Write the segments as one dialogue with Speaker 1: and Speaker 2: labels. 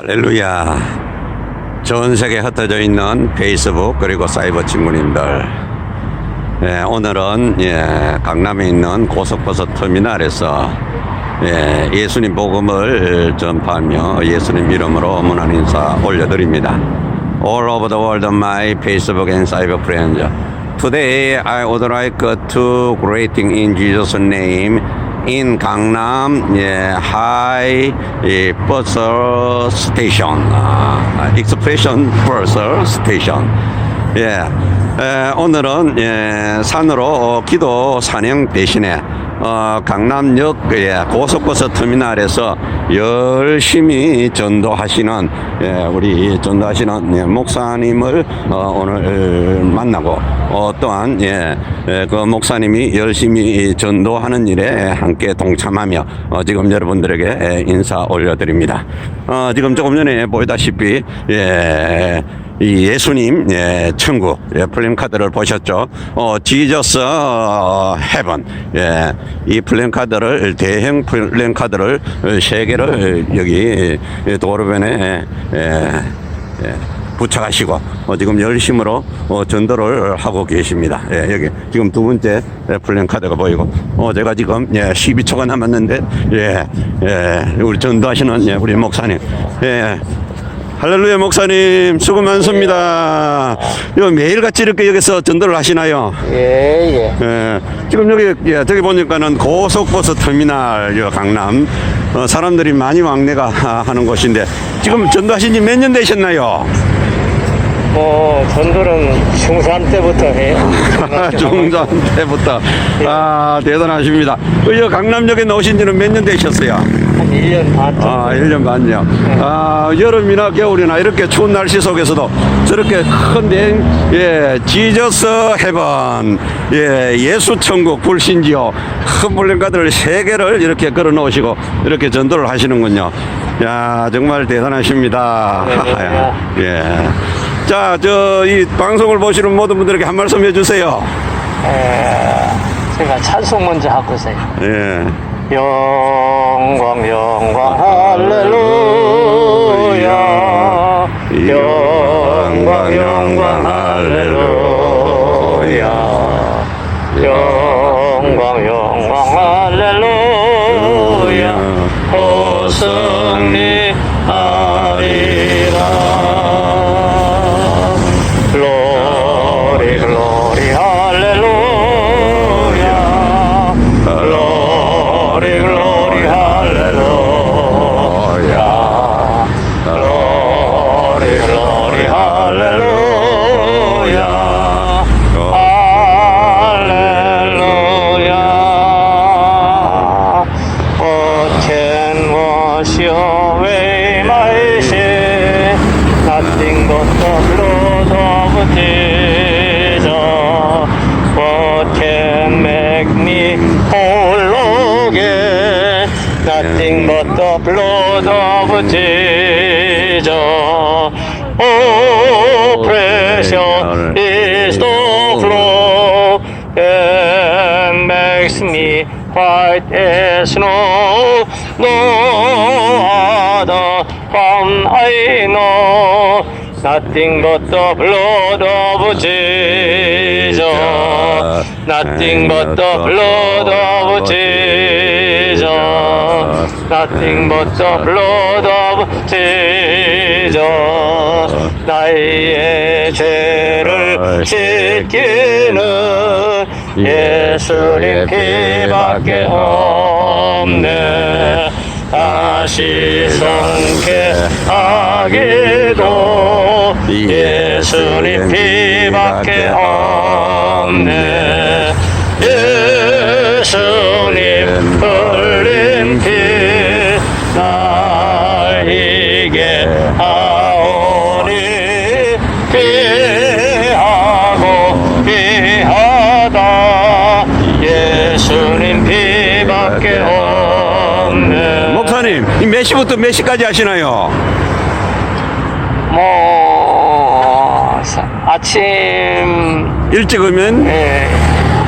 Speaker 1: 할렐루야. 전 세계에 흩어져 있는 페이스북 그리고 사이버 친구님들. 예, 오늘은 예, 강남에 있는 고속버스 터미널에서 예, 예수님 복음을 전파하며 예수님 이름으로 문안 인사 올려드립니다. All over the world, my Facebook and cyber friends. Today, I would like to greeting in Jesus' name in Gangnam 예, High 예, Bus Station, 아, Expression Bus Station. 예, 에, 오늘은 예, 산으로 어, 기도 산행 대신에 어, 강남역 예, 고속버스 터미널에서 열심히 전도하시는 예, 우리 전도하시는 예, 목사님을 어, 오늘 만나고 어, 또한 예, 예, 그 목사님이 열심히 전도하는 일에 함께 동참하며 어, 지금 여러분들에게 예, 인사 올려드립니다. 어, 지금 조금 전에 보이다시피 예, 이 예수님 예, 천국 예, 플랜카드를 보셨죠? 어, 지저스 어, 헤븐 예, 이 플랜카드를 대형 플랜카드를 어, 세 개를 여기 예, 도로변에 예, 예, 부착하시고 어, 지금 열심으로 어, 전도를 하고 계십니다. 예, 여기 지금 두 번째 예, 플랜카드가 보이고 어, 제가 지금 예, 12초가 남았는데 예, 예, 우리 전도하시는 예, 우리 목사님 예, 할렐루야 목사님 수고 많습니다. 이거 매일같이 이렇게 여기서 전도를 하시나요?
Speaker 2: 예, 예.
Speaker 1: 예, 지금 여기 예, 저기 보니까는 고속버스 터미널 요 강남 어, 사람들이 많이 왕래가 하는 곳인데 지금 전도하신 지 몇 년 되셨나요?
Speaker 2: 뭐, 전도는 중3 때부터 해요.
Speaker 1: 중산 때부터 아 대단하십니다. 그여 강남역에 나오신 지는 몇 년 되셨어요?
Speaker 2: 한 1년 반 정도.
Speaker 1: 아, 1년 반요. 아, 여름이나 겨울이나 이렇게 추운 날씨 속에서도 저렇게 큰 대, 예, 지저스 헤븐, 예, 예수 천국 불신지요. 큰 블랭카드를 세 개를 이렇게 걸어 놓으시고 이렇게 전도를 하시는군요. 야, 정말 대단하십니다.
Speaker 2: 네.
Speaker 1: 예. 자, 저, 이 방송을 보시는 모든 분들에게 한 말씀 해주세요.
Speaker 2: 에, 제가 찬송 먼저 하고 있어요.
Speaker 1: 예.
Speaker 2: 영광, 영광, 할렐루야. 영광, 영광, 할렐루야. 영광, 영광, 할렐루야. 호승 away my sin, nothing but the blood of Jesus. What can make me whole again? Nothing but the blood of Jesus. Oh, precious is the flow and makes me white as snow. No I know, nothing but the blood of Jesus. Nothing but the blood of Jesus. Nothing but the blood of Jesus. 나의 죄를 씻기는 예수님 피밖에 없네. 다시 선케하기도 예수님 피밖에 없네.
Speaker 1: 몇 시부터 몇 시까지 하시나요?
Speaker 2: 뭐 사- 아침
Speaker 1: 일찍 오면
Speaker 2: 예,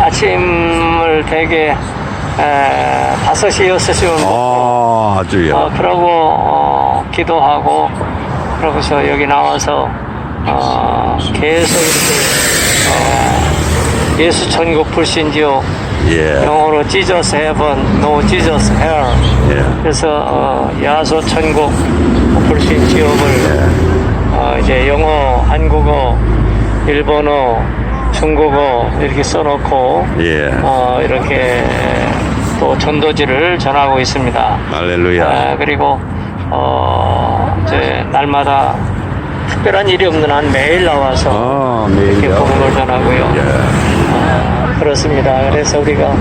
Speaker 2: 아침을 되게 에, 5시, 6시 오면
Speaker 1: 아, 아주야.
Speaker 2: 어, 그러고 어, 기도하고 그러고서 여기 나와서 어, 계속 이렇게 어, 예수 천국 불신지옥
Speaker 1: 예.
Speaker 2: 영어로 Jesus Heaven, No Jesus Hell
Speaker 1: 예.
Speaker 2: 그래서 어, 야소 천국 불신 지옥을 어, 이제 영어, 한국어, 일본어, 중국어 이렇게 써놓고
Speaker 1: 예.
Speaker 2: 어, 이렇게 또 전도지를 전하고 있습니다.
Speaker 1: 할렐루야.
Speaker 2: 아, 그리고 어, 이제 날마다 특별한 일이 없는 한 매일 나와서
Speaker 1: 아,
Speaker 2: 이렇게
Speaker 1: 매일요.
Speaker 2: 복음을 전하고요. 그렇습니다. 그래서 우리가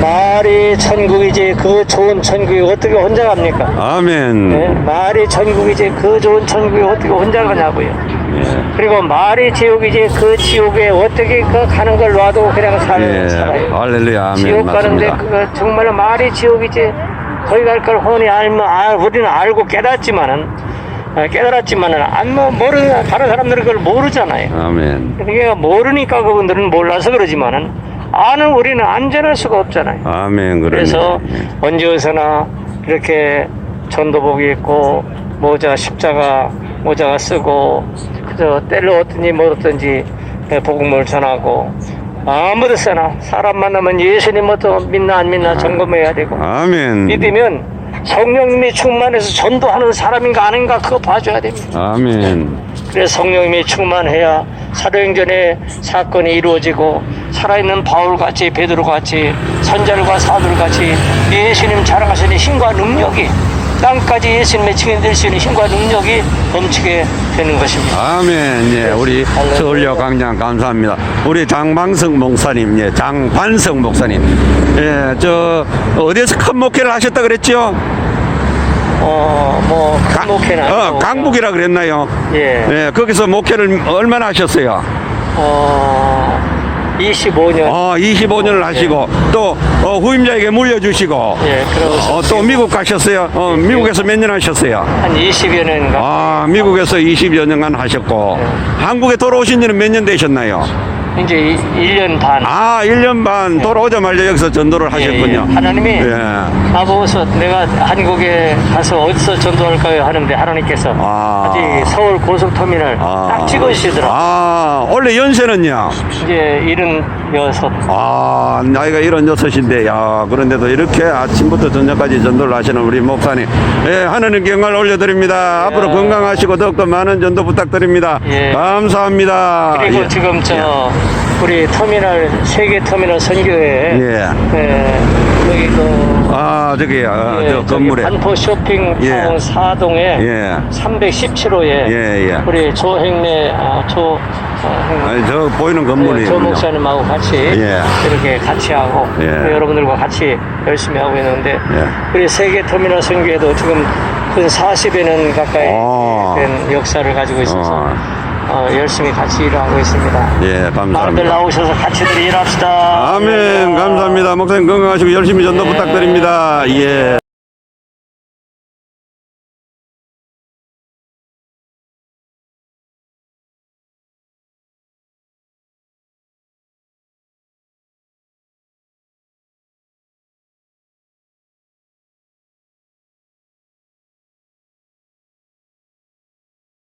Speaker 2: 말이 천국이지 그 좋은 천국이 어떻게 혼자 갑니까?
Speaker 1: 아멘.
Speaker 2: 네? 말이 천국이지 그 좋은 천국이 어떻게 혼자 가냐고요.
Speaker 1: 예.
Speaker 2: 그리고 말이 지옥이지 그 지옥에 어떻게 그 가는 걸 놔두고 그냥 살,
Speaker 1: 예.
Speaker 2: 살아요.
Speaker 1: 할렐루야. 아멘.
Speaker 2: 지옥 가는데
Speaker 1: 맞습니다.
Speaker 2: 그 정말로 말이 지옥이지 거기 갈 걸 훤히 알면 아, 우리는 알고 깨닫지만은 아, 깨달았지만은 안 뭐, 모르는 다른 사람들은 그걸 모르잖아요.
Speaker 1: 아멘.
Speaker 2: 그러니까 모르니까 그분들은 몰라서 그러지만은 아는 우리는 안전할 수가 없잖아요.
Speaker 1: 아멘. 그러네.
Speaker 2: 그래서 언제 어디서나 이렇게 전도복이 있고 모자 십자가 모자가 쓰고 그저 때를 얻든지 못 얻든지 복음을 전하고 아무 데서나 사람 만나면 예수님부터 믿나 안 믿나 점검해야 되고
Speaker 1: 아멘.
Speaker 2: 믿으면 성령님이 충만해서 전도하는 사람인가 아닌가 그거 봐줘야 됩니다.
Speaker 1: 아멘.
Speaker 2: 그래서 성령님이 충만해야 사도행전의 사건이 이루어지고 살아있는 바울같이 베드로같이 선자들과 사도들같이 예수님 자랑하시는 힘과 능력이 땅까지 예수님의 증인 될수 있는 힘과 능력이 넘치게 되는 것입니다.
Speaker 1: 아멘. 예, 우리 서울역 강장 감사합니다. 우리 장방석 목사님, 예, 장반석 목사님. 예, 저 어디에서 큰 목회를 하셨다 그랬죠?
Speaker 2: 어, 뭐, 큰 목회는
Speaker 1: 어, 그랬나요?
Speaker 2: 예.
Speaker 1: 예, 거기서 목회를 얼마나 하셨어요?
Speaker 2: 어, 25년.
Speaker 1: 어, 25년을 하시고 또 어, 후임자에게 물려주시고
Speaker 2: 예, 그러고
Speaker 1: 어, 또 미국 가셨어요? 어, 미국에서 몇 년 하셨어요?
Speaker 2: 한 20여 년인가.
Speaker 1: 아, 미국에서 20여 년간 하셨고 한국에 돌아오신 지는 몇 년 되셨나요?
Speaker 2: 이제 1년 반.
Speaker 1: 아, 1년 반 돌아오자마자 여기서 전도를 하셨군요.
Speaker 2: 예. 하나님이
Speaker 1: 예.
Speaker 2: 나보고서 내가 한국에 가서 어디서 전도할까요 하는데 하나님께서
Speaker 1: 아.
Speaker 2: 아. 직 서울 고속터미널 딱 찍으시더라.
Speaker 1: 아, 원래 연세는요?
Speaker 2: 이제 일흔 여섯.
Speaker 1: 아, 나이가 이런 여섯인데, 야, 그런데도 이렇게 아침부터 저녁까지 전도를 하시는 우리 목사님. 예, 하나님 경을 올려드립니다. 앞으로 건강하시고 더욱더 많은 전도 부탁드립니다.
Speaker 2: 예.
Speaker 1: 감사합니다.
Speaker 2: 그리고
Speaker 1: 예.
Speaker 2: 지금 저 우리 터미널 세계 터미널 선교회
Speaker 1: 예.
Speaker 2: 예, 여기 그
Speaker 1: 아, 저기, 아,
Speaker 2: 예,
Speaker 1: 저
Speaker 2: 저기
Speaker 1: 건물에.
Speaker 2: 반포 쇼핑
Speaker 1: 예.
Speaker 2: 타운 사동에
Speaker 1: 예.
Speaker 2: 317호에
Speaker 1: 예, 예.
Speaker 2: 우리 조행래 아, 조 어,
Speaker 1: 아니, 저 보이는
Speaker 2: 네,
Speaker 1: 건물이.
Speaker 2: 조 목사님하고 같이
Speaker 1: 예.
Speaker 2: 이렇게 같이 하고
Speaker 1: 예.
Speaker 2: 여러분들과 같이 열심히 하고 있는데
Speaker 1: 예.
Speaker 2: 우리 세계 터미널 선교회도 지금 근 40여 년 가까이
Speaker 1: 어.
Speaker 2: 된 역사를 가지고 있어서
Speaker 1: 어.
Speaker 2: 어, 열심히 같이 일하고 있습니다.
Speaker 1: 예,
Speaker 2: 많이들
Speaker 1: 감사합니다.
Speaker 2: 나오셔서 같이들 일합시다.
Speaker 1: 아멘. 감사합니다. 목사님 건강하시고 열심히 전도 부탁드립니다. 예.